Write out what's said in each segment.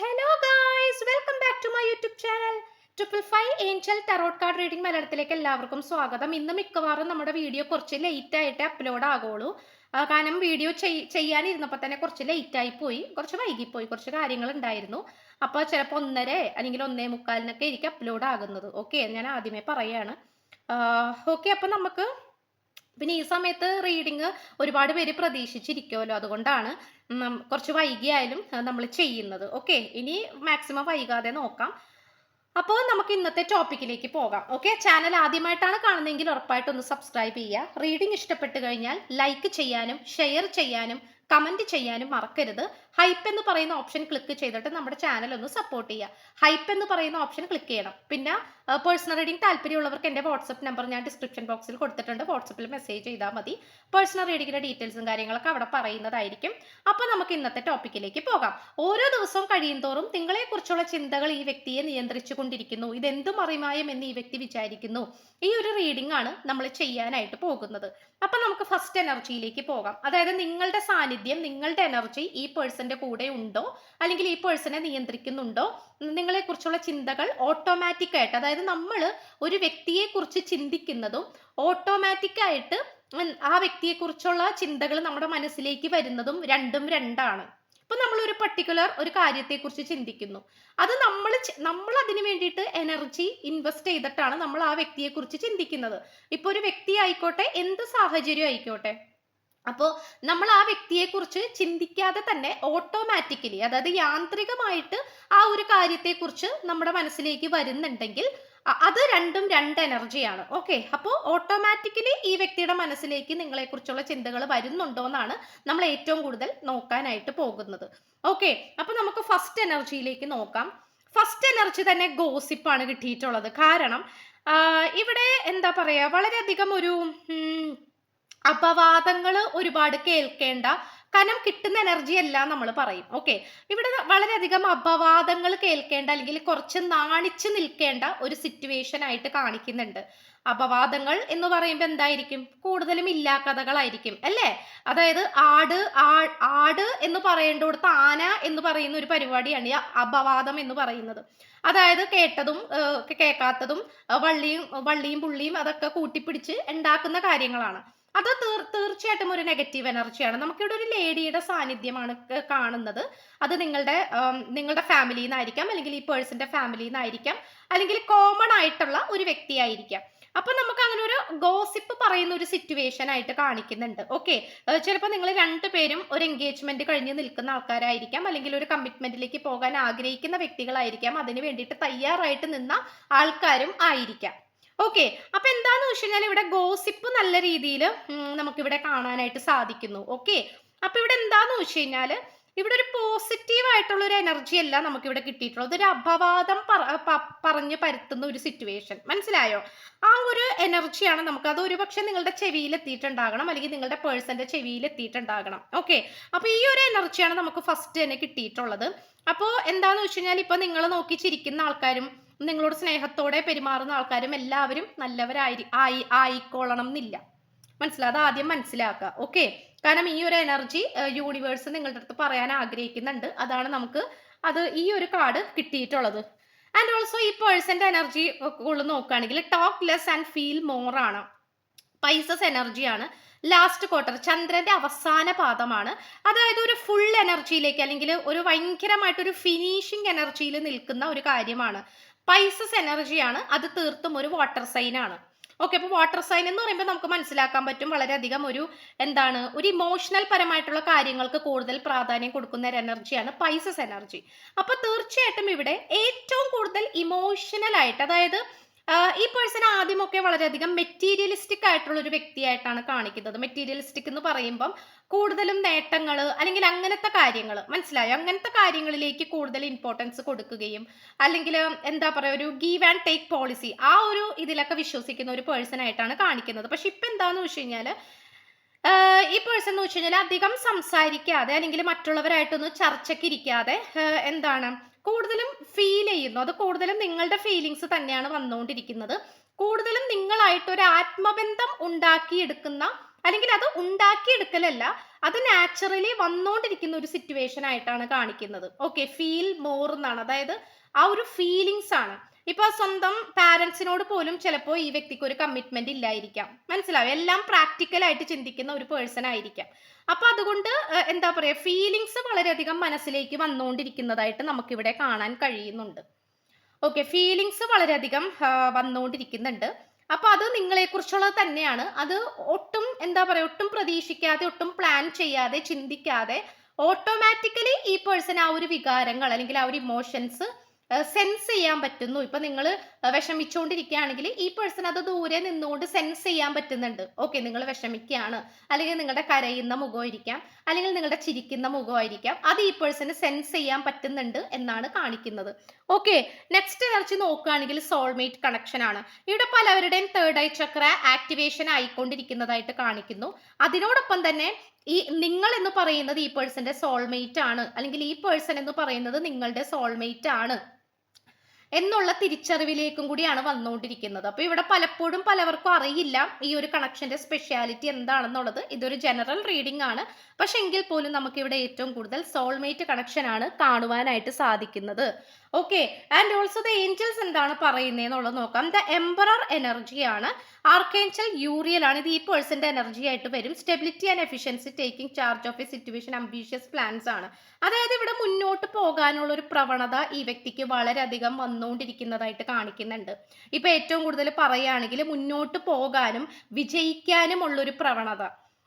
Hello guys welcome back to my YouTube channel triple five angel tarot card reading മലയാളത്തിലേക്ക് എല്ലാവർക്കും സ്വാഗതം. ഇന്ന് മിക്കവാറും നമ്മുടെ വീഡിയോ കുറച്ച് ലേറ്റ് ആയിട്ട് അപ്ലോഡ് ആകുള്ളൂ കാരണം വീഡിയോ ചെയ്യാനിരുന്നപ്പോൾ തന്നെ കുറച്ച് ലേറ്റ് ആയി പോയി. കുറച്ച് വൈകിപ്പോയി. കുറച്ച് കാര്യങ്ങൾ ഉണ്ടായിരുന്നു. അപ്പോൾ ചിലപ്പോൾ ഒന്നര അല്ലെങ്കിൽ ഒന്നേ മുക്കാലിനൊക്കെ ആയിരിക്കും അപ്ലോഡ് ആകുന്നത്. ഓക്കെ ഞാൻ ആദ്യമേ പറയുകയാണ് ഓക്കെ അപ്പോൾ നമുക്ക് പിന്നെ ഈ സമയത്ത് റീഡിങ് ഒരുപാട് പേര് പ്രതീക്ഷിച്ചിരിക്കുമല്ലോ അതുകൊണ്ടാണ് കുറച്ച് വൈകിയായാലും നമ്മൾ ചെയ്യുന്നത്. ഓക്കെ ഇനി മാക്സിമം വൈകാതെ നോക്കാം. അപ്പോൾ നമുക്ക് ഇന്നത്തെ ടോപ്പിക്കിലേക്ക് പോകാം. ഓക്കെ ചാനൽ ആദ്യമായിട്ടാണ് കാണുന്നതെങ്കിൽ ഉറപ്പായിട്ടൊന്ന് സബ്സ്ക്രൈബ് ചെയ്യുക. റീഡിംഗ് ഇഷ്ടപ്പെട്ട് കഴിഞ്ഞാൽ ലൈക്ക് ചെയ്യാനും ഷെയർ ചെയ്യാനും കമന്റ് ചെയ്യാനും മറക്കരുത്. ഹൈപ്പ് എന്ന് പറയുന്ന ഓപ്ഷൻ ക്ലിക്ക് ചെയ്തിട്ട് നമ്മുടെ ചാനൽ ഒന്ന് സപ്പോർട്ട് ചെയ്യുക. ഹൈപ്പ് എന്ന് പറയുന്ന ഓപ്ഷൻ ക്ലിക്ക് ചെയ്യണം. പിന്നെ പേഴ്സണൽ റീഡിംഗ് താല്പര്യമുള്ളവർക്ക് എന്റെ വാട്സപ്പ് നമ്പർ ഞാൻ ഡിസ്ക്രിപ്ഷൻ ബോക്സിൽ കൊടുത്തിട്ടുണ്ട്. വാട്സപ്പിൽ മെസ്സേജ് ചെയ്താൽ മതി. പേഴ്സണൽ റീഡിങ്ങിന്റെ ഡീറ്റെയിൽസും കാര്യങ്ങളൊക്കെ അവിടെ പറയുന്നതായിരിക്കും. അപ്പോൾ നമുക്ക് ഇന്നത്തെ ടോപ്പിക്കിലേക്ക് പോകാം. ഓരോ ദിവസവും കഴിയുന്തോറും നിങ്ങളെക്കുറിച്ചുള്ള ചിന്തകൾ ഈ വ്യക്തിയെ നിയന്ത്രിച്ചു കൊണ്ടിരിക്കുന്നു. ഇതെന്തും അറിമായം എന്ന് ഈ വ്യക്തി വിചാരിക്കുന്നു. ഈ ഒരു റീഡിംഗ് ആണ് നമ്മൾ ചെയ്യാനായിട്ട് പോകുന്നത്. അപ്പൊ നമുക്ക് ഫസ്റ്റ് എനർജിയിലേക്ക് പോകാം. അതായത് നിങ്ങളുടെ സാന്നിധ്യം നിങ്ങളുടെ എനർജി ഈ പേഴ്സന്റെ കൂടെ ഉണ്ടോ? അല്ലെങ്കിൽ ഈ പേഴ്സണെ നിയന്ത്രിക്കുന്നുണ്ടോ? നിങ്ങളെക്കുറിച്ചുള്ള ചിന്തകൾ ഓട്ടോമാറ്റിക് ആയിട്ട് അതായത് നമ്മൾ ഒരു വ്യക്തിയെ കുറിച്ച് ചിന്തിക്കുന്നതും ഓട്ടോമാറ്റിക്കായിട്ട് ആ വ്യക്തിയെക്കുറിച്ചുള്ള ചിന്തകൾ നമ്മുടെ മനസ്സിലേക്ക് വരുന്നതും രണ്ടും രണ്ടാണ്. ഇപ്പം നമ്മൾ ഒരു പർട്ടിക്കുലർ ഒരു കാര്യത്തെക്കുറിച്ച് ചിന്തിക്കുന്നു. അത് നമ്മൾ നമ്മൾ അതിന് വേണ്ടിയിട്ട് എനർജി ഇൻവെസ്റ്റ് ചെയ്തിട്ടാണ് നമ്മൾ ആ വ്യക്തിയെക്കുറിച്ച് ചിന്തിക്കുന്നത്. ഇപ്പൊ ഒരു വ്യക്തി ആയിക്കോട്ടെ എന്ത് സാഹചര്യം ആയിക്കോട്ടെ അപ്പോൾ നമ്മൾ ആ വ്യക്തിയെക്കുറിച്ച് ചിന്തിക്കാതെ തന്നെ ഓട്ടോമാറ്റിക്കലി അതായത് യാന്ത്രികമായിട്ട് ആ ഒരു കാര്യത്തെക്കുറിച്ച് നമ്മുടെ മനസ്സിലേക്ക് വരുന്നുണ്ടെങ്കിൽ അത് രണ്ടും രണ്ട് എനർജിയാണ് ഓക്കെ അപ്പോൾ ഓട്ടോമാറ്റിക്കലി ഈ വ്യക്തിയുടെ മനസ്സിലേക്ക് നിങ്ങളെക്കുറിച്ചുള്ള ചിന്തകൾ വരുന്നുണ്ടോ എന്നാണ് നമ്മൾ ഏറ്റവും കൂടുതൽ നോക്കാനായിട്ട് പോകുന്നത്. ഓക്കെ അപ്പോൾ നമുക്ക് ഫസ്റ്റ് എനർജിയിലേക്ക് നോക്കാം. ഫസ്റ്റ് എനർജി തന്നെ ഗോസിപ്പാണ് കിട്ടിയിട്ടുള്ളത്. കാരണം ഇവിടെ എന്താ പറയുക വളരെയധികം ഒരു അപവാദങ്ങൾ ഒരുപാട് കേൾക്കേണ്ട കനം കിട്ടുന്ന എനർജി അല്ല നമ്മൾ പറയും. ഓക്കെ ഇവിടെ വളരെയധികം അപവാദങ്ങൾ കേൾക്കേണ്ട അല്ലെങ്കിൽ കുറച്ച് നാണിച്ച് നിൽക്കേണ്ട ഒരു സിറ്റുവേഷൻ ആയിട്ട് കാണിക്കുന്നുണ്ട്. അപവാദങ്ങൾ എന്ന് പറയുമ്പോൾ എന്തായിരിക്കും? കൂടുതലും ഇല്ലാ കഥകളായിരിക്കും. അല്ലേ? അതായത് ആട് ആട് എന്ന് പറയേണ്ടടുത്ത് ആന എന്ന് പറയുന്ന ഒരു പരിപാടിയാണ് അപവാദം എന്ന് പറയുന്നത്. അതായത് കേട്ടതും കേൾക്കാത്തതും വള്ളിയും വള്ളിയും പുള്ളിയും അതൊക്കെ കൂട്ടിപ്പിടിച്ച് ഉണ്ടാക്കുന്ന കാര്യങ്ങളാണ്. അത് തീർ തീർച്ചയായിട്ടും ഒരു നെഗറ്റീവ് എനർജിയാണ് നമുക്കിവിടെ ഒരു ലേഡിയുടെ സാന്നിധ്യമാണ് കാണുന്നത്. അത് നിങ്ങളുടെ നിങ്ങളുടെ ഫാമിലിയിൽ നിന്നായിരിക്കാം അല്ലെങ്കിൽ ഈ പേഴ്സന്റെ ഫാമിലിയിൽ നിന്നായിരിക്കാം അല്ലെങ്കിൽ കോമൺ ആയിട്ടുള്ള ഒരു വ്യക്തിയായിരിക്കാം. അപ്പൊ നമുക്ക് അങ്ങനെ ഒരു ഗോസിപ്പ് പറയുന്ന ഒരു സിറ്റുവേഷൻ ആയിട്ട് കാണിക്കുന്നുണ്ട്. ഓക്കെ ചിലപ്പോൾ നിങ്ങൾ രണ്ടുപേരും ഒരു എൻഗേജ്മെന്റ് കഴിഞ്ഞ് നിൽക്കുന്ന ആൾക്കാരായിരിക്കാം അല്ലെങ്കിൽ ഒരു കമ്മിറ്റ്മെന്റിലേക്ക് പോകാൻ ആഗ്രഹിക്കുന്ന വ്യക്തികളായിരിക്കാം അതിന് വേണ്ടിയിട്ട് തയ്യാറായിട്ട് നിന്ന ആൾക്കാരും ആയിരിക്കാം. ഓക്കെ അപ്പൊ എന്താന്ന് വെച്ച് കഴിഞ്ഞാൽ ഇവിടെ ഗോസിപ്പ് നല്ല രീതിയിൽ നമുക്കിവിടെ കാണാനായിട്ട് സാധിക്കുന്നു. ഓക്കെ അപ്പൊ ഇവിടെ എന്താന്ന് വെച്ച് കഴിഞ്ഞാൽ ഇവിടെ ഒരു പോസിറ്റീവ് ആയിട്ടുള്ള ഒരു എനർജി അല്ല നമുക്ക് ഇവിടെ കിട്ടിയിട്ടുള്ളത്. ഒരു അപവാദം പറഞ്ഞു പരത്തുന്ന ഒരു സിറ്റുവേഷൻ മനസ്സിലായോ? ആ ഒരു എനർജിയാണ് നമുക്ക് അത് ഒരുപക്ഷെ നിങ്ങളുടെ ചെവിയിൽ എത്തിയിട്ടുണ്ടാകണം അല്ലെങ്കിൽ നിങ്ങളുടെ പേഴ്സന്റെ ചെവിയിൽ എത്തിയിട്ടുണ്ടാകണം. ഓക്കെ അപ്പൊ ഈ ഒരു എനർജിയാണ് നമുക്ക് ഫസ്റ്റ് തന്നെ കിട്ടിയിട്ടുള്ളത്. അപ്പോൾ എന്താന്ന് വെച്ച് കഴിഞ്ഞാൽ ഇപ്പൊ നിങ്ങൾ നോക്കി ചിരിക്കുന്ന ആൾക്കാരും നിങ്ങളോട് സ്നേഹത്തോടെ പെരുമാറുന്ന ആൾക്കാരും എല്ലാവരും നല്ലവരായി ആയി ആയിക്കോളണം എന്നില്ല മനസ്സിലാ? അത് ആദ്യം മനസ്സിലാക്കുക ഓക്കെ കാരണം ഈ ഒരു എനർജി യൂണിവേഴ്സ് നിങ്ങളുടെ അടുത്ത് പറയാൻ ആഗ്രഹിക്കുന്നുണ്ട്. അതാണ് നമുക്ക് അത് ഈ ഒരു കാർഡ് കിട്ടിയിട്ടുള്ളത്. ആൻഡ് ഓൾസോ ഈ പേഴ്സന്റെ എനർജി ഉള്ള നോക്കുകയാണെങ്കിൽ talk less and feel more ആണ് പൈസസ് എനർജിയാണ് ലാസ്റ്റ് ക്വാർട്ടർ ചന്ദ്രന്റെ അവസാന പാദമാണ്. അതായത് ഒരു ഫുൾ എനർജിയിലേക്ക് അല്ലെങ്കിൽ ഒരു ഭയങ്കരമായിട്ടൊരു ഫിനിഷിംഗ് എനർജിയിൽ നിൽക്കുന്ന ഒരു കാര്യമാണ്. പൈസസ് എനർജിയാണ് അത് തീർത്തും ഒരു വാട്ടർ സൈൻ ആണ്. ഓക്കെ അപ്പോൾ വാട്ടർ സൈൻ എന്ന് പറയുമ്പോൾ നമുക്ക് മനസ്സിലാക്കാൻ പറ്റും വളരെയധികം ഒരു എന്താണ് ഒരു ഇമോഷണൽ പരമായിട്ടുള്ള കാര്യങ്ങൾക്ക് കൂടുതൽ പ്രാധാന്യം കൊടുക്കുന്ന ഒരു എനർജിയാണ് പൈസസ് എനർജി അപ്പോൾ തീർച്ചയായിട്ടും ഇവിടെ ഏറ്റവും കൂടുതൽ ഇമോഷണൽ ആയിട്ട് അതായത് ഈ പേഴ്സൺ ആദ്യമൊക്കെ വളരെയധികം മെറ്റീരിയലിസ്റ്റിക് ആയിട്ടുള്ള ഒരു വ്യക്തിയായിട്ടാണ് കാണിക്കുന്നത്. മെറ്റീരിയലിസ്റ്റിക് എന്ന് പറയുമ്പം കൂടുതലും നേട്ടങ്ങൾ അല്ലെങ്കിൽ അങ്ങനത്തെ കാര്യങ്ങൾ മനസ്സിലായോ? അങ്ങനത്തെ കാര്യങ്ങളിലേക്ക് കൂടുതൽ ഇമ്പോർട്ടൻസ് കൊടുക്കുകയും അല്ലെങ്കിൽ എന്താ പറയുക ഒരു ഗീവ് ആൻഡ് ടേക്ക് പോളിസി ആ ഒരു ഇതിലൊക്കെ വിശ്വസിക്കുന്ന ഒരു പേഴ്സൺ ആയിട്ടാണ് കാണിക്കുന്നത്. പക്ഷെ ഇപ്പം എന്താന്ന് വെച്ച് കഴിഞ്ഞാൽ ഈ പേഴ്സൺ എന്ന് വെച്ച് കഴിഞ്ഞാൽ അധികം സംസാരിക്കാതെ അല്ലെങ്കിൽ മറ്റുള്ളവരായിട്ടൊന്നും ചർച്ചയ്ക്ക് ഇരിക്കാതെ എന്താണ് കൂടുതലും ഫീൽ ചെയ്യുന്നു. അത് കൂടുതലും നിങ്ങളുടെ ഫീലിങ്സ് തന്നെയാണ് വന്നുകൊണ്ടിരിക്കുന്നത്. കൂടുതലും നിങ്ങളായിട്ട് ഒരു ആത്മബന്ധം ഉണ്ടാക്കിയെടുക്കുന്ന അല്ലെങ്കിൽ അത് ഉണ്ടാക്കിയെടുക്കലല്ല അത് നാച്ചുറലി വന്നുകൊണ്ടിരിക്കുന്ന ഒരു സിറ്റുവേഷൻ ആയിട്ടാണ് കാണിക്കുന്നത്. ഓക്കെ ഫീൽ മോർ എന്നാണ് അതായത് ആ ഒരു ഫീലിങ്സ് ആണ്. ഇപ്പൊ സ്വന്തം പാരന്റ്സിനോട് പോലും ചിലപ്പോൾ ഈ വ്യക്തിക്ക് ഒരു കമ്മിറ്റ്മെന്റ് ഇല്ലായിരിക്കാം. മനസ്സിലാവും എല്ലാം പ്രാക്ടിക്കൽ ആയിട്ട് ചിന്തിക്കുന്ന ഒരു പേഴ്സൺ ആയിരിക്കാം. അപ്പൊ അതുകൊണ്ട് എന്താ പറയാ ഫീലിങ്സ് വളരെയധികം മനസ്സിലേക്ക് വന്നുകൊണ്ടിരിക്കുന്നതായിട്ട് നമുക്ക് ഇവിടെ കാണാൻ കഴിയുന്നുണ്ട്. ഓക്കെ ഫീലിങ്സ് വളരെയധികം വന്നുകൊണ്ടിരിക്കുന്നുണ്ട്. അപ്പൊ അത് നിങ്ങളെ കുറിച്ചുള്ളത് തന്നെയാണ്. അത് ഒട്ടും എന്താ പറയാ ഒട്ടും പ്രതീക്ഷിക്കാതെ ഒട്ടും പ്ലാൻ ചെയ്യാതെ ചിന്തിക്കാതെ ഓട്ടോമാറ്റിക്കലി ഈ പേഴ്സൺ ആ ഒരു വികാരങ്ങൾ അല്ലെങ്കിൽ ആ ഒരു ഇമോഷൻസ് സെൻസ് ചെയ്യാൻ പറ്റുന്നു. ഇപ്പൊ നിങ്ങൾ വിഷമിച്ചുകൊണ്ടിരിക്കുകയാണെങ്കിൽ ഈ പേഴ്സൺ അത് ദൂരെ നിന്നുകൊണ്ട് സെൻസ് ചെയ്യാൻ പറ്റുന്നുണ്ട്. ഓക്കെ നിങ്ങൾ വിഷമിക്കുകയാണ്. അല്ലെങ്കിൽ നിങ്ങളുടെ കരയുന്ന മുഖമായിരിക്കാം. അല്ലെങ്കിൽ നിങ്ങളുടെ ചിരിക്കുന്ന മുഖമായിരിക്കാം. അത് ഈ പേഴ്സണ് സെൻസ് ചെയ്യാൻ പറ്റുന്നുണ്ട് എന്നാണ് കാണിക്കുന്നത്. ഓക്കെ നെക്സ്റ്റ് എനർജി നോക്കുകയാണെങ്കിൽ സോൾമേറ്റ് കണക്ഷൻ ആണ്. ഇവിടെ പലവരുടെയും തേർഡ് ഐ ചക്ര ആക്ടിവേഷൻ ആയിക്കൊണ്ടിരിക്കുന്നതായിട്ട് കാണിക്കുന്നു. അതിനോടൊപ്പം തന്നെ ഈ നിങ്ങൾ എന്ന് പറയുന്നത് ഈ പേഴ്സന്റെ സോൾമേറ്റ് ആണ്. അല്ലെങ്കിൽ ഈ പേഴ്സൺ എന്ന് പറയുന്നത് നിങ്ങളുടെ സോൾമേറ്റ് ആണ്. എന്നുള്ള തിരിച്ചറിവിലേക്കും കൂടിയാണ് വന്നുകൊണ്ടിരിക്കുന്നത്. അപ്പോൾ ഇവിടെ പലപ്പോഴും പലവർക്കും അറിയില്ല ഈ ഒരു കണക്ഷന്റെ സ്പെഷ്യാലിറ്റി എന്താണെന്നുള്ളത്. ഇതൊരു ജനറൽ റീഡിംഗ് ആണ്. പക്ഷെ എങ്കിൽ പോലും നമുക്കിവിടെ ഏറ്റവും കൂടുതൽ സോൾമേറ്റ് കണക്ഷനാണ് കാണുവാനായിട്ട് സാധിക്കുന്നത്. Okay and also the angels എന്താണ് പറയുന്നത് എന്നുള്ളത് നോക്കാം ദ എംബറർ എനർജിയാണ് ആർക്കേഞ്ചൽ യൂറിയൽ ആണ്. ഇത് ഈ പേഴ്സന്റെ എനർജി ആയിട്ട് വരും. Stability and efficiency taking charge of a situation ambitious plans ആണ്. അതായത് ഇവിടെ മുന്നോട്ട് പോകാനുള്ള ഒരു പ്രവണത ഈ വ്യക്തിക്ക് വളരെയധികം വന്നുകൊണ്ടിരിക്കുന്നതായിട്ട് കാണിക്കുന്നുണ്ട്. ഇപ്പൊ ഏറ്റവും കൂടുതൽ പറയുകയാണെങ്കിൽ മുന്നോട്ട് പോകാനും വിജയിക്കാനും ഉള്ളൊരു പ്രവണത.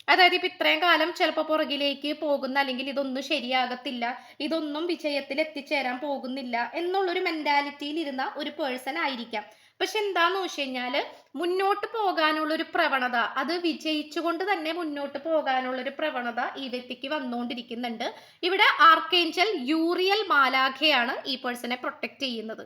അതായത് ഇപ്പൊ ഇത്രയും കാലം ചിലപ്പോ പുറകിലേക്ക് പോകുന്ന അല്ലെങ്കിൽ ഇതൊന്നും ശരിയാകത്തില്ല ഇതൊന്നും വിജയത്തിൽ എത്തിച്ചേരാൻ പോകുന്നില്ല എന്നുള്ളൊരു മെന്റാലിറ്റിയിൽ ഇരുന്ന ഒരു പേഴ്സൺ ആയിരിക്കാം. പക്ഷെ എന്താന്ന് വെച്ച് കഴിഞ്ഞാൽ മുന്നോട്ട് പോകാനുള്ള ഒരു പ്രവണത അത് വിജയിച്ചുകൊണ്ട് തന്നെ മുന്നോട്ട് പോകാനുള്ള ഒരു പ്രവണത ഈ വ്യക്തിക്ക് വന്നുകൊണ്ടിരിക്കുന്നുണ്ട് ഇവിടെ ആർക്കേഞ്ചൽ യൂറിയൽ മാലാഖയാണ് ഈ പേഴ്സണെ പ്രൊട്ടക്ട് ചെയ്യുന്നത്.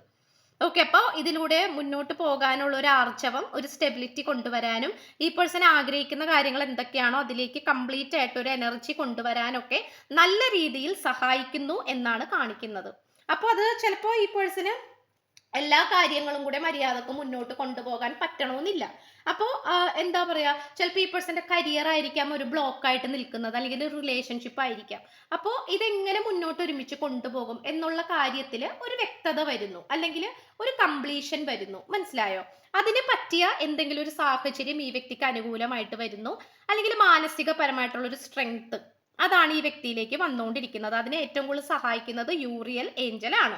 ഓക്കെ അപ്പോൾ ഇതിലൂടെ മുന്നോട്ട് പോകാനുള്ള ഒരു ആർജവം ഒരു സ്റ്റെബിലിറ്റി കൊണ്ടുവരാനും ഈ പേഴ്സൺ ആഗ്രഹിക്കുന്ന കാര്യങ്ങൾ എന്തൊക്കെയാണോ അതിലേക്ക് കംപ്ലീറ്റ് ആയിട്ട് ഒരു എനർജി കൊണ്ടുവരാനൊക്കെ നല്ല രീതിയിൽ സഹായിക്കുന്നു എന്നാണ് കാണിക്കുന്നത്. അപ്പോൾ അത് ചിലപ്പോൾ ഈ പേഴ്സന് എല്ലാ കാര്യങ്ങളും കൂടെ മര്യാദയ്ക്ക് മുന്നോട്ട് കൊണ്ടുപോകാൻ പറ്റണമെന്നില്ല അപ്പോൾ എന്താ പറയാ ചിലപ്പോൾ ഈ പേഴ്സന്റെ കരിയർ ആയിരിക്കാം ഒരു ബ്ലോക്ക് ആയിട്ട് നിൽക്കുന്നത് അല്ലെങ്കിൽ ഒരു റിലേഷൻഷിപ്പ് ആയിരിക്കാം. അപ്പോൾ ഇതെങ്ങനെ മുന്നോട്ട് ഒരുമിച്ച് കൊണ്ടുപോകും എന്നുള്ള കാര്യത്തിൽ ഒരു വ്യക്തത വരുന്നു അല്ലെങ്കിൽ ഒരു കംപ്ലീഷൻ വരുന്നു. മനസ്സിലായോ? അതിന് പറ്റിയ എന്തെങ്കിലും ഒരു സാഹചര്യം ഈ വ്യക്തിക്ക് അനുകൂലമായിട്ട് വരുന്നു അല്ലെങ്കിൽ മാനസികപരമായിട്ടുള്ള ഒരു സ്ട്രെങ്ത് അതാണ് ഈ വ്യക്തിയിലേക്ക് വന്നുകൊണ്ടിരിക്കുന്നത്. അതിനെ ഏറ്റവും കൂടുതൽ സഹായിക്കുന്നത് യൂറിയൽ ഏഞ്ചൽ ആണ്.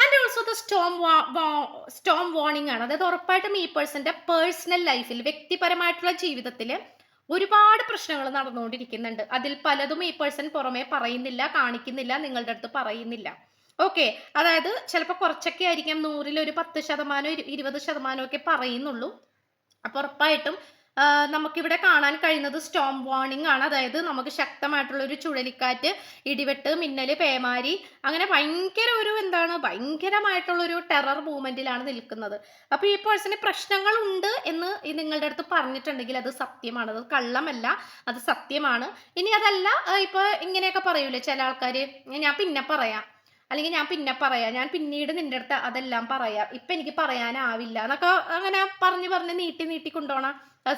And also the storm storm warning ആണ്. അതായത് ഉറപ്പായിട്ടും ഈ പേഴ്സന്റെ പേഴ്സണൽ ലൈഫിൽ വ്യക്തിപരമായിട്ടുള്ള ജീവിതത്തിൽ ഒരുപാട് പ്രശ്നങ്ങൾ നടന്നുകൊണ്ടിരിക്കുന്നുണ്ട്. അതിൽ പലതും ഈ പേഴ്സൺ പുറമേ പറയുന്നില്ല കാണിക്കുന്നില്ല നിങ്ങളുടെ അടുത്ത് പറയുന്നില്ല. ഓക്കെ അതായത് ചിലപ്പോൾ കുറച്ചൊക്കെ ആയിരിക്കാം നൂറിൽ ഒരു പത്ത് ശതമാനം ഇരു- ഇരുപത് ശതമാനം ഒക്കെ പറയുന്നുള്ളൂ. അപ്പൊ ഉറപ്പായിട്ടും നമുക്കിവിടെ കാണാൻ കഴിയുന്നത് സ്റ്റോം വാർണിംഗ് ആണ്. അതായത് നമുക്ക് ശക്തമായിട്ടുള്ള ഒരു ചുഴലിക്കാറ്റ് ഇടിവെട്ട് മിന്നൽ പേമാരി അങ്ങനെ ഭയങ്കര ഒരു എന്താണ് ഭയങ്കരമായിട്ടുള്ള ഒരു ടെറർ മൂവ്മെന്റിലാണ് നിൽക്കുന്നത്. അപ്പോൾ ഈ പേഴ്സണി പ്രശ്നങ്ങൾ ഉണ്ട് എന്ന് നിങ്ങളുടെ അടുത്ത് പറഞ്ഞിട്ടുണ്ടെങ്കിൽ അത് സത്യമാണ്. അത് കള്ളമല്ല അത് സത്യമാണ്. ഇനി അതല്ല ഇപ്പോൾ ഇപ്പൊ ഇങ്ങനെയൊക്കെ പറയൂലേ ചില ആൾക്കാർ ഞാൻ പിന്നെ പറയാം. അല്ലെങ്കിൽ ഞാൻ പിന്നെ പറയാം. ഞാൻ പിന്നീട് നിന്റെ അടുത്ത് അതെല്ലാം പറയാം. ഇപ്പൊ എനിക്ക് പറയാനാവില്ല. എന്നൊക്കെ അങ്ങനെ പറഞ്ഞു പറഞ്ഞ് നീട്ടി നീട്ടി കൊണ്ടുപോണ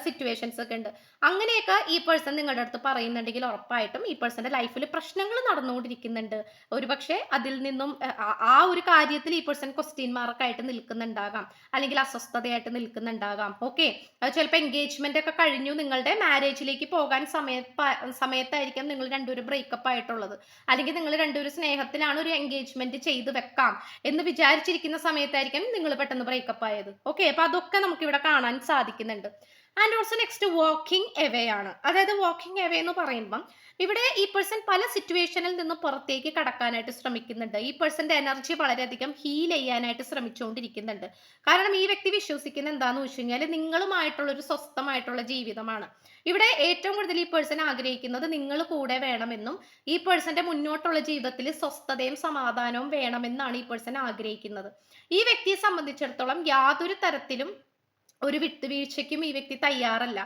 സിറ്റുവേഷൻസ് ഒക്കെ ഉണ്ട്. അങ്ങനെയൊക്കെ ഈ പേഴ്സൺ നിങ്ങളുടെ അടുത്ത് പറയുന്നുണ്ടെങ്കിൽ ഉറപ്പായിട്ടും ഈ പേഴ്സന്റെ ലൈഫിൽ പ്രശ്നങ്ങൾ നടന്നുകൊണ്ടിരിക്കുന്നുണ്ട്. ഒരുപക്ഷെ അതിൽ നിന്നും ആ- ഒരു കാര്യത്തിൽ ഈ പേഴ്സൺ ക്വസ്റ്റ്യൻ മാർക്കായിട്ട് നിൽക്കുന്നുണ്ടാകാം. അല്ലെങ്കിൽ അസ്വസ്ഥതയായിട്ട് നിൽക്കുന്നുണ്ടാകാം. ഓക്കെ ചിലപ്പോൾ എൻഗേജ്മെന്റ് ഒക്കെ കഴിഞ്ഞു നിങ്ങളുടെ മാരേജിലേക്ക് പോകാൻ സമയ സമയത്തായിരിക്കാം നിങ്ങൾ രണ്ടുപേരും ബ്രേക്കപ്പ് ആയിട്ടുള്ളത്. അല്ലെങ്കിൽ നിങ്ങൾ രണ്ടുപേരും സ്നേഹത്തിലാണ് ഒരു എൻഗേജ്മെന്റ് ചെയ്ത് വെക്കാം എന്ന് വിചാരിച്ചിരിക്കുന്ന സമയത്തായിരിക്കും നിങ്ങൾ പെട്ടെന്ന് ബ്രേക്കപ്പ് ആയത്. ഓക്കെ അപ്പൊ അതൊക്കെ നമുക്ക് ഇവിടെ കാണാൻ സാധിക്കുന്നുണ്ട്. And also next walking away ആണ്. അതായത് വാക്കിംഗ് എവേ എന്ന് പറയുമ്പം ഇവിടെ ഈ പേഴ്സൺ പല സിറ്റുവേഷനിൽ നിന്ന് പുറത്തേക്ക് കടക്കാനായിട്ട് ശ്രമിക്കുന്നുണ്ട്. ഈ പേഴ്സന്റെ എനർജി വളരെയധികം ഹീൽ ചെയ്യാനായിട്ട് ശ്രമിച്ചുകൊണ്ടിരിക്കുന്നുണ്ട്. കാരണം ഈ വ്യക്തി വിശ്വസിക്കുന്ന എന്താന്ന് വെച്ച് കഴിഞ്ഞാൽ നിങ്ങളുമായിട്ടുള്ള ഒരു സ്വസ്ഥമായിട്ടുള്ള ജീവിതമാണ്. ഇവിടെ ഏറ്റവും കൂടുതൽ ഈ പേഴ്സൺ ആഗ്രഹിക്കുന്നത് നിങ്ങൾ കൂടെ വേണമെന്നും ഈ പേഴ്സന്റെ മുന്നോട്ടുള്ള ജീവിതത്തിൽ സ്വസ്ഥതയും സമാധാനവും വേണമെന്നാണ് ഈ പേഴ്സൺ ആഗ്രഹിക്കുന്നത്. ഈ വ്യക്തിയെ സംബന്ധിച്ചിടത്തോളം യാതൊരു തരത്തിലും ഒരു വിട്ടുവീഴ്ചയ്ക്കും ഈ വ്യക്തി തയ്യാറല്ല.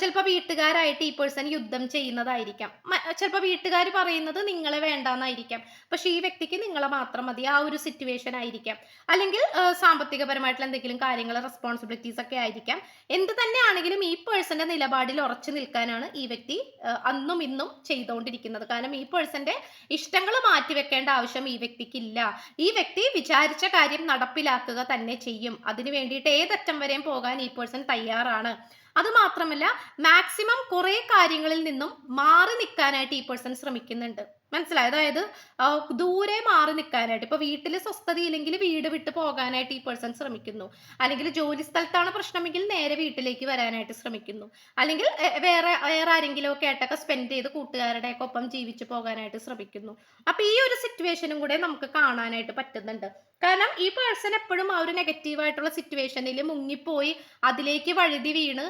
ചിലപ്പോൾ വീട്ടുകാരായിട്ട് ഈ പേഴ്സൺ യുദ്ധം ചെയ്യുന്നതായിരിക്കാം. ചിലപ്പോൾ വീട്ടുകാർ പറയുന്നത് നിങ്ങളെ വേണ്ടാന്നായിരിക്കാം. പക്ഷെ ഈ വ്യക്തിക്ക് നിങ്ങളെ മാത്രം മതി. ആ ഒരു സിറ്റുവേഷൻ ആയിരിക്കാം. അല്ലെങ്കിൽ സാമ്പത്തികപരമായിട്ടുള്ള എന്തെങ്കിലും കാര്യങ്ങൾ റെസ്പോൺസിബിലിറ്റീസ് ഒക്കെ ആയിരിക്കാം. എന്ത് തന്നെയാണെങ്കിലും ഈ പേഴ്സന്റെ നിലപാടിൽ ഉറച്ചു നിൽക്കാനാണ് ഈ വ്യക്തി അന്നും ഇന്നും ചെയ്തുകൊണ്ടിരിക്കുന്നത്. കാരണം ഈ പേഴ്സന്റെ ഇഷ്ടങ്ങൾ മാറ്റിവെക്കേണ്ട ആവശ്യം ഈ വ്യക്തിക്കില്ല. ഈ വ്യക്തി വിചാരിച്ച കാര്യം നടപ്പിലാക്കുക തന്നെ ചെയ്യും. അതിനു വേണ്ടിയിട്ട് ഏതറ്റം വരെയും പോകാൻ ഈ പേഴ്സൺ തയ്യാറാണ്. അത് മാത്രമല്ല മാക്സിമം കുറേ കാര്യങ്ങളിൽ നിന്നും മാറി നിൽക്കാനായിട്ട് ഈ പേഴ്സൺ ശ്രമിക്കുന്നുണ്ട്. മനസ്സിലായി? അതായത് ദൂരെ മാറി നിൽക്കാനായിട്ട് ഇപ്പൊ വീട്ടിൽ സ്വസ്ഥതയില്ലെങ്കിൽ വീട് വിട്ട് പോകാനായിട്ട് ഈ പേഴ്സൺ ശ്രമിക്കുന്നു. അല്ലെങ്കിൽ ജോലി സ്ഥലത്താണ് പ്രശ്നമെങ്കിൽ നേരെ വീട്ടിലേക്ക് വരാനായിട്ട് ശ്രമിക്കുന്നു. അല്ലെങ്കിൽ വേറെ വേറെ ആരെങ്കിലും ഒക്കെ ആയിട്ടൊക്കെ സ്പെൻഡ് ചെയ്ത് കൂട്ടുകാരുടെ ഒക്കെ ഒപ്പം ജീവിച്ചു പോകാനായിട്ട് ശ്രമിക്കുന്നു. അപ്പൊ ഈ ഒരു സിറ്റുവേഷനും കൂടെ നമുക്ക് കാണാനായിട്ട് പറ്റുന്നുണ്ട്. കാരണം ഈ പേഴ്സൺ എപ്പോഴും ആ ഒരു നെഗറ്റീവ് ആയിട്ടുള്ള സിറ്റുവേഷനിൽ മുങ്ങിപ്പോയി അതിലേക്ക് വഴുതി വീണ്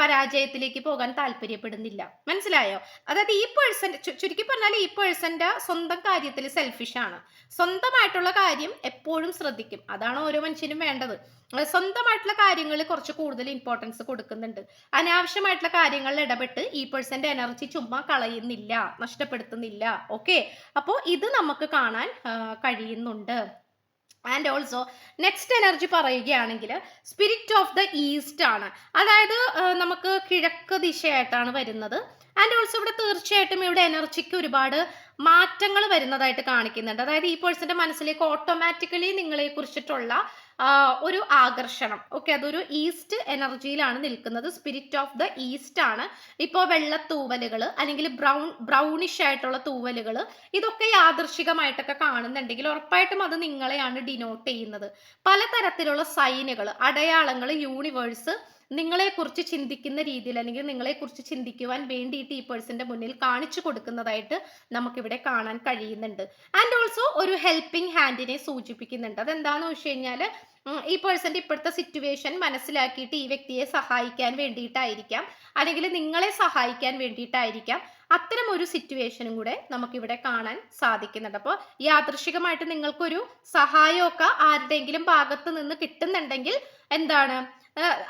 പരാജയത്തിലേക്ക് പോകാൻ താല്പര്യപ്പെടുന്നില്ല. മനസ്സിലായോ? അതായത് ഈ പേഴ്സൺ ചുരുക്കി പറഞ്ഞാൽ ഈ പേഴ്സന്റെ സ്വന്തം കാര്യത്തിൽ സെൽഫിഷാണ് സ്വന്തമായിട്ടുള്ള കാര്യം എപ്പോഴും ശ്രദ്ധിക്കും. അതാണ് ഓരോ മനുഷ്യനും വേണ്ടത്. സ്വന്തമായിട്ടുള്ള കാര്യങ്ങളിൽ കുറച്ച് കൂടുതൽ ഇമ്പോർട്ടൻസ് കൊടുക്കുന്നുണ്ട്. അനാവശ്യമായിട്ടുള്ള കാര്യങ്ങളിൽ ഇടപെട്ട് ഈ പേഴ്സന്റെ എനർജി ചുമ്മാ കളയുന്നില്ല നഷ്ടപ്പെടുത്തുന്നില്ല. ഓക്കെ അപ്പോൾ ഇത് നമുക്ക് കാണാൻ കഴിയുന്നുണ്ട്. ആൻഡ് ഓൾസോ നെക്സ്റ്റ് എനർജി പറയുകയാണെങ്കിൽ സ്പിരിറ്റ് ഓഫ് ദ ഈസ്റ്റ് ആണ്. അതായത് നമുക്ക് കിഴക്ക് ദിശയായിട്ടാണ് വരുന്നത്. ആൻഡ് ഓൾസോ ഇവിടെ തീർച്ചയായിട്ടും ഇവിടെ എനർജിക്ക് ഒരുപാട് മാറ്റങ്ങൾ വരുന്നതായിട്ട് കാണിക്കുന്നുണ്ട്. അതായത് ഈ പേഴ്സന്റെ മനസ്സിലേക്ക് ഓട്ടോമാറ്റിക്കലി നിങ്ങളെ കുറിച്ചിട്ടുള്ള ഒരു ആകർഷണം. ഓക്കെ അതൊരു ഈസ്റ്റ് എനർജിയിലാണ് നിൽക്കുന്നത്. സ്പിരിറ്റ് ഓഫ് ദ ഈസ്റ്റ് ആണ്. ഇപ്പോൾ വെള്ള തൂവലുകൾ അല്ലെങ്കിൽ ബ്രൗൺ ബ്രൗണിഷ് ആയിട്ടുള്ള തൂവലുകൾ ഇതൊക്കെ യാദൃശികമായിട്ടൊക്കെ കാണുന്നുണ്ടെങ്കിൽ ഉറപ്പായിട്ടും അത് നിങ്ങളെയാണ് ഡിനോട്ട് ചെയ്യുന്നത്. പലതരത്തിലുള്ള സൈനുകൾ അടയാളങ്ങൾ യൂണിവേഴ്സ് നിങ്ങളെക്കുറിച്ച് ചിന്തിക്കുന്ന രീതിയിൽ അല്ലെങ്കിൽ നിങ്ങളെ കുറിച്ച് ചിന്തിക്കുവാൻ വേണ്ടിയിട്ട് ഈ പേഴ്സന്റെ മുന്നിൽ കാണിച്ചു കൊടുക്കുന്നതായിട്ട് നമുക്കിവിടെ കാണാൻ കഴിയുന്നുണ്ട്. ആൻഡ് ഓൾസോ ഒരു ഹെൽപ്പിംഗ് ഹാൻഡിനെ സൂചിപ്പിക്കുന്നുണ്ട്. അതെന്താന്ന് വെച്ച് കഴിഞ്ഞാൽ ഈ പേഴ്സന്റെ ഇപ്പോഴത്തെ സിറ്റുവേഷൻ മനസ്സിലാക്കിയിട്ട് ഈ വ്യക്തിയെ സഹായിക്കാൻ വേണ്ടിയിട്ടായിരിക്കാം. അല്ലെങ്കിൽ നിങ്ങളെ സഹായിക്കാൻ വേണ്ടിയിട്ടായിരിക്കാം. അത്തരം ഒരു സിറ്റുവേഷനും കൂടെ നമുക്കിവിടെ കാണാൻ സാധിക്കുന്നുണ്ട്. അപ്പോൾ യാദൃശികമായിട്ട് നിങ്ങൾക്കൊരു സഹായമൊക്കെ ആരുടെയെങ്കിലും ഭാഗത്ത് നിന്ന് കിട്ടുന്നുണ്ടെങ്കിൽ എന്താണ്?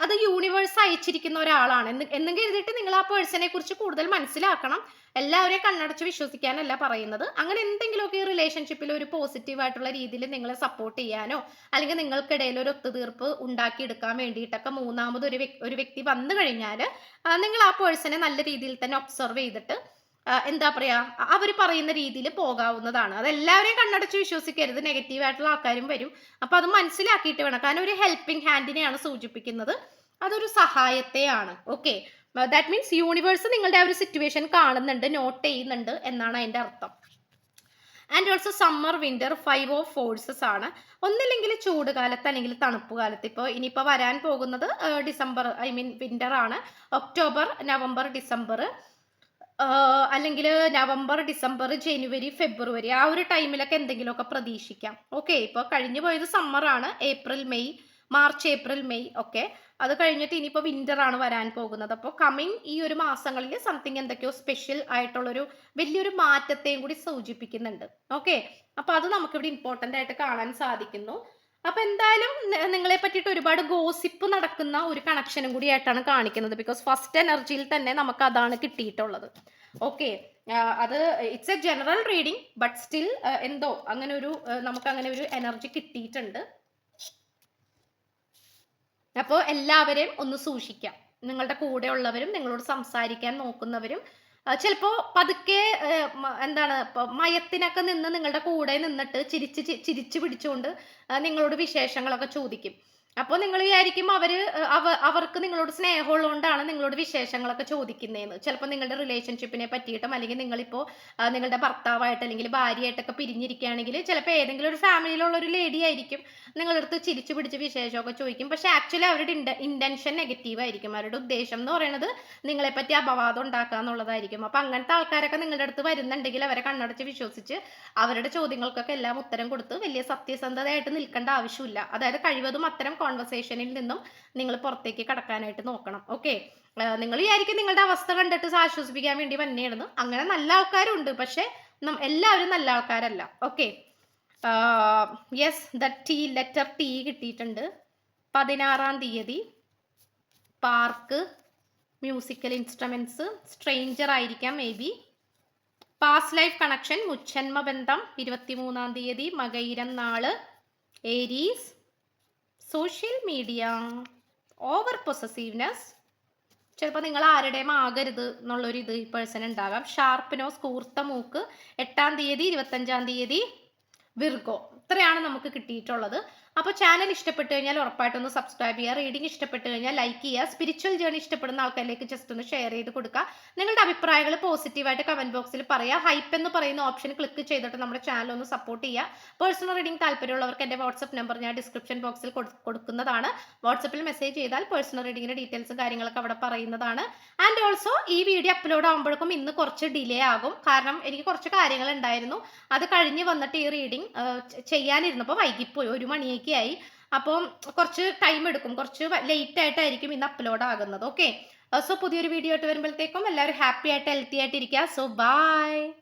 അത് യൂണിവേഴ്സ് അയച്ചിരിക്കുന്ന ഒരാളാണ്. എന്ന് എന്നും കരുതിയിട്ട് നിങ്ങൾ ആ പേഴ്സണെ കുറിച്ച് കൂടുതൽ മനസ്സിലാക്കണം. എല്ലാവരെയും കണ്ണടച്ച് വിശ്വസിക്കാനല്ല പറയുന്നത്. അങ്ങനെ എന്തെങ്കിലുമൊക്കെ ഈ റിലേഷൻഷിപ്പിൽ ഒരു പോസിറ്റീവ് ആയിട്ടുള്ള രീതിയിൽ നിങ്ങളെ സപ്പോർട്ട് ചെയ്യാനോ അല്ലെങ്കിൽ നിങ്ങൾക്കിടയിൽ ഒരു ഒത്തുതീർപ്പ് ഉണ്ടാക്കിയെടുക്കാൻ വേണ്ടിയിട്ടൊക്കെ മൂന്നാമത് ഒരു ഒരു വ്യക്തി വന്നു കഴിഞ്ഞാൽ നിങ്ങൾ ആ പേഴ്സണെ നല്ല രീതിയിൽ തന്നെ ഒബ്സർവ് ചെയ്തിട്ട് എന്താ പറയാ അവർ പറയുന്ന രീതിയിൽ പോകാവുന്നതാണ്. അതെല്ലാവരെയും കണ്ണടച്ച് വിശ്വസിക്കരുത്. നെഗറ്റീവ് ആയിട്ടുള്ള ആൾക്കാരും വരും. അപ്പൊ അത് മനസ്സിലാക്കിയിട്ട് വേണം. കാരണം ഒരു ഹെൽപ്പിംഗ് ഹാൻഡിനെയാണ് സൂചിപ്പിക്കുന്നത്. അതൊരു സഹായത്തെയാണ്. ഓക്കെ ദാറ്റ് മീൻസ് യൂണിവേഴ്സ് നിങ്ങളുടെ ആ ഒരു സിറ്റുവേഷൻ കാണുന്നുണ്ട് നോട്ട് ചെയ്യുന്നുണ്ട് എന്നാണ് അതിന്റെ അർത്ഥം. And also summer winter five of forces ആണ്. ഒന്നില്ലെങ്കിൽ ചൂട് കാലത്ത് അല്ലെങ്കിൽ തണുപ്പ് കാലത്ത്. ഇപ്പോൾ ഇനിയിപ്പോൾ വരാൻ പോകുന്നത് ഡിസംബർ ഐ മീൻ വിന്റർ ആണ്. ഒക്ടോബർ നവംബർ ഡിസംബർ അല്ലെങ്കിൽ നവംബർ ഡിസംബർ ജനുവരി ഫെബ്രുവരി ആ ഒരു ടൈമിലൊക്കെ എന്തെങ്കിലുമൊക്കെ പ്രതീക്ഷിക്കാം. ഓക്കെ ഇപ്പോൾ കഴിഞ്ഞു പോയത് സമ്മറാണ് April May March April May ഒക്കെ അത് കഴിഞ്ഞിട്ട് ഇനിയിപ്പോൾ വിന്റർ ആണ് വരാൻ പോകുന്നത്. അപ്പോൾ കമ്മിങ് ഈ ഒരു മാസങ്ങളിൽ സംതിങ് എന്തൊക്കെയോ സ്പെഷ്യൽ ആയിട്ടുള്ളൊരു വലിയൊരു മാറ്റത്തെയും കൂടി സൂചിപ്പിക്കുന്നുണ്ട്. ഓക്കെ അപ്പോൾ അത് നമുക്കിവിടെ ഇമ്പോർട്ടന്റ് ആയിട്ട് കാണാൻ സാധിക്കുന്നു. അപ്പൊ എന്തായാലും നിങ്ങളെ പറ്റിയിട്ട് ഒരുപാട് ഗോസിപ്പ് നടക്കുന്ന ഒരു കണക്ഷനും കൂടി ആയിട്ടാണ് കാണിക്കുന്നത്. ബിക്കോസ് ഫസ്റ്റ് എനർജിയിൽ തന്നെ നമുക്ക് അതാണ് കിട്ടിയിട്ടുള്ളത്. ഓക്കെ അത് it's a general reading but still എന്തോ അങ്ങനെ ഒരു നമുക്ക് അങ്ങനെ ഒരു എനർജി കിട്ടിയിട്ടുണ്ട്. അപ്പോൾ എല്ലാവരെയും ഒന്ന് സൂക്ഷിക്കാം. നിങ്ങളുടെ കൂടെ ഉള്ളവരും നിങ്ങളോട് സംസാരിക്കാൻ നോക്കുന്നവരും ചിലപ്പോൾ പതുക്കെ എന്താണ് മയത്തിനൊക്കെ നിന്ന് നിങ്ങളുടെ കൂടെ നിന്നിട്ട് ചിരിച്ച് ചിരിച്ചു പിടിച്ചുകൊണ്ട് നിങ്ങളോട് വിശേഷങ്ങളൊക്കെ ചോദിക്കും. അപ്പോൾ നിങ്ങൾ വിചാരിക്കും അവർ അവ അവർക്ക് നിങ്ങളോട് സ്നേഹമുള്ളതുകൊണ്ടാണ് നിങ്ങളോട് വിശേഷങ്ങളൊക്കെ ചോദിക്കുന്നതെന്ന്. ചിലപ്പോൾ നിങ്ങളുടെ റിലേഷൻഷിപ്പിനെ പറ്റിയിട്ടും അല്ലെങ്കിൽ നിങ്ങളിപ്പോൾ ആ, നിങ്ങളുടെ ഭർത്താവായിട്ട് അല്ലെങ്കിൽ ഭാര്യയായിട്ടൊക്കെ പിരിഞ്ഞിരിക്കുകയാണെങ്കിൽ ചിലപ്പോൾ ഏതെങ്കിലും ഒരു ഫാമിലിയിലുള്ള ഒരു ലേഡി ആയിരിക്കും നിങ്ങളുടെ അടുത്ത് ചിരിച്ചു പിടിച്ച് വിശേഷമൊക്കെ ചോദിക്കും. പക്ഷെ ആക്ച്വലി അവരുടെ ഇന്റൻഷൻ നെഗറ്റീവ് ആയിരിക്കും. അവരുടെ ഉദ്ദേശം എന്ന് പറയുന്നത് നിങ്ങളെ പറ്റി അപവാദം ഉണ്ടാക്കുക എന്നുള്ളതായിരിക്കും. അപ്പൊ അങ്ങനത്തെ ആൾക്കാരൊക്കെ നിങ്ങളുടെ അടുത്ത് വരുന്നുണ്ടെങ്കിൽ അവരെ കണ്ണടച്ച് വിശ്വസിച്ച് അവരുടെ ചോദ്യങ്ങൾക്കൊക്കെ എല്ലാം ഉത്തരം കൊടുത്ത് വലിയ സത്യസന്ധതയായിട്ട് നിൽക്കേണ്ട ആവശ്യമില്ല. അതായത് കഴിവതും അത്തരം കോൺവെർസേഷനിൽ നിന്നും നിങ്ങൾ പുറത്തേക്ക് കടക്കാനായിട്ട് നോക്കണം. ഓക്കെ നിങ്ങൾ വിചാരിക്കും നിങ്ങളുടെ അവസ്ഥ കണ്ടിട്ട് ആശ്വസിപ്പിക്കാൻ വേണ്ടി വന്നെയാണെന്ന് അങ്ങനെ നല്ല ആൾക്കാരുണ്ട്. പക്ഷെ എല്ലാവരും നല്ല ആൾക്കാരല്ല. Okay yes the T letter T കിട്ടിയിട്ടുണ്ട്. പതിനാറാം തീയതി. പാർക്ക് മ്യൂസിക്കൽ ഇൻസ്ട്രുമെന്റ്സ് സ്ട്രെയിഞ്ചർ ആയിരിക്കാം maybe past life connection മുച്ചന്മ ബന്ധം ഇരുപത്തിമൂന്നാം തീയതി. മകയിരം നാൾ Aries social media over possessiveness. ചിലപ്പോൾ നിങ്ങൾ ആരുടെയും ആകരുത് എന്നുള്ളൊരു ഇത് ഈ പേഴ്സൺ ഉണ്ടാകാം. ഷാർപ്പിനോ കൂർത്ത മൂക്ക് എട്ടാം തീയതി ഇരുപത്തഞ്ചാം തീയതി വിർഗോ ഇത്രയാണ് നമുക്ക് കിട്ടിയിട്ടുള്ളത്. അപ്പോൾ ചാനൽ ഇഷ്ടപ്പെട്ട് കഴിഞ്ഞാൽ ഉറപ്പായിട്ടൊന്ന് സബ്സ്ക്രൈബ് ചെയ്യുക റീഡിംഗ് ഇഷ്ടപ്പെട്ട് കഴിഞ്ഞാൽ ലൈക്ക് ചെയ്യുക സ്പിരിച്വൽ ജേണി ഇഷ്ടപ്പെടുന്ന ആൾക്കാരിലേക്ക് ജസ്റ്റ് ഒന്ന് ഷെയർ ചെയ്ത് കൊടുക്കുക. നിങ്ങളുടെ അഭിപ്രായങ്ങൾ പോസിറ്റീവായിട്ട് കമന്റ് ബോക്സിൽ പറയുക. ഹൈപ്പ് എന്ന് പറയുന്ന ഓപ്ഷൻ ക്ലിക്ക് ചെയ്തിട്ട് നമ്മുടെ ചാനൽ ഒന്ന് സപ്പോർട്ട് ചെയ്യുക. പേഴ്സണൽ റീഡിംഗ് താല്പര്യമുള്ളവർക്ക് എന്റെ വാട്സപ്പ് നമ്പർ ഞാൻ ഡിസ്ക്രിപ്ഷൻ ബോക്സിൽ കൊടുക്കുന്നതാണ്. വാട്സപ്പിൽ മെസ്സേജ് ചെയ്താൽ പേഴ്സണൽ റീഡിങ്ങിന്റെ ഡീറ്റെയിൽസും കാര്യങ്ങളൊക്കെ അവിടെ പറയുന്നതാണ്. ആൻഡ് ഓൾസോ ഈ വീഡിയോ അപ്ലോഡ് ആകുമ്പോഴേക്കും ഇന്ന് കുറച്ച് ഡിലേ ആകും. കാരണം എനിക്ക് കുറച്ച് കാര്യങ്ങൾ ഉണ്ടായിരുന്നു. അത് കഴിഞ്ഞ് വന്നിട്ട് ഈ റീഡിംഗ് ചെയ്യാനിരുന്നപ്പോൾ വൈകിപ്പോയി. ഒരു മണിയൊക്കെ ആയി അപ്പം കുറച്ച് ടൈം എടുക്കും. കുറച്ച് ലേറ്റ് ആയിട്ടായിരിക്കും ഇന്ന് അപ്ലോഡ് ആകുന്നത്. ഓക്കെ സോ പുതിയൊരു വീഡിയോ ആയിട്ട് വരുമ്പോഴത്തേക്കും എല്ലാവരും ഹാപ്പി ആയിട്ട് ഹെൽത്തി ആയിട്ട് ഇരിക്കുക. So by